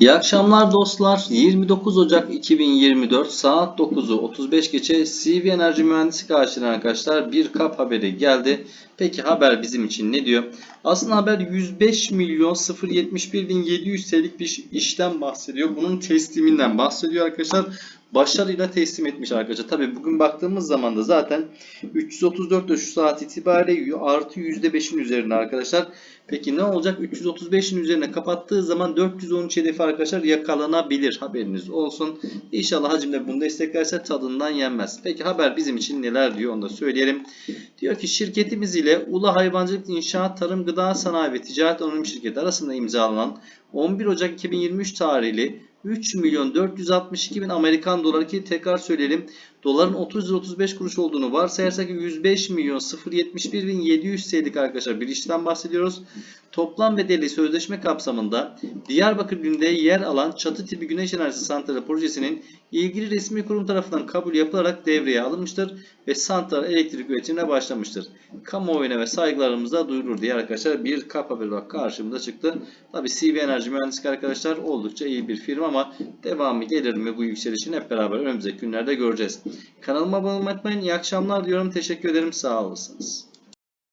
İyi akşamlar dostlar. 29 Ocak 2024 saat 9'u 35 geçe CV Enerji Mühendislik Ağaçları arkadaşlar bir kap haberi geldi. Peki haber bizim için ne diyor? Aslında haber 105 milyon 071 bin 700 TL'lik bir işten bahsediyor. Bunun tesliminden bahsediyor arkadaşlar. Başarıyla teslim etmiş arkadaşlar. Tabi bugün baktığımız zaman da zaten 334 de şu saat itibariyle artı %5'in üzerinde arkadaşlar. Peki ne olacak? 335'in üzerine kapattığı zaman 413 hedefi arkadaşlar yakalanabilir. Haberiniz olsun. İnşallah hacim de bunu desteklerse tadından yenmez. Peki haber bizim için neler diyor onu da söyleyelim. Diyor ki şirketimiz ile Ula Hayvancılık İnşaat Tarım Gıda Sanayi ve Ticaret Anonim Şirketi arasında imzalanan 11 Ocak 2023 tarihli 3 milyon 462 bin Amerikan doları ki tekrar söyleyelim. Doların 30 lira 35 kuruş olduğunu varsayarsak 105 milyon 071 bin 700 TL'lik arkadaşlar bir işten bahsediyoruz. Toplam bedeli sözleşme kapsamında Diyarbakır günde yer alan çatı tipi güneş enerjisi santrali projesinin ilgili resmi kurum tarafından kabul yapılarak devreye alınmıştır ve santral elektrik üretimine başlamıştır. Kamuoyuna ve saygılarımıza duyurur diye arkadaşlar bir kap haberi olarak karşımıza çıktı. Tabi CV Enerji Mühendislik arkadaşlar oldukça iyi bir firma ama devamı gelir mi bu yükselişin hep beraber önümüzdeki günlerde göreceğiz. Kanalıma abone olmayı unutmayın. İyi akşamlar diyorum. Teşekkür ederim. Sağ olasınız.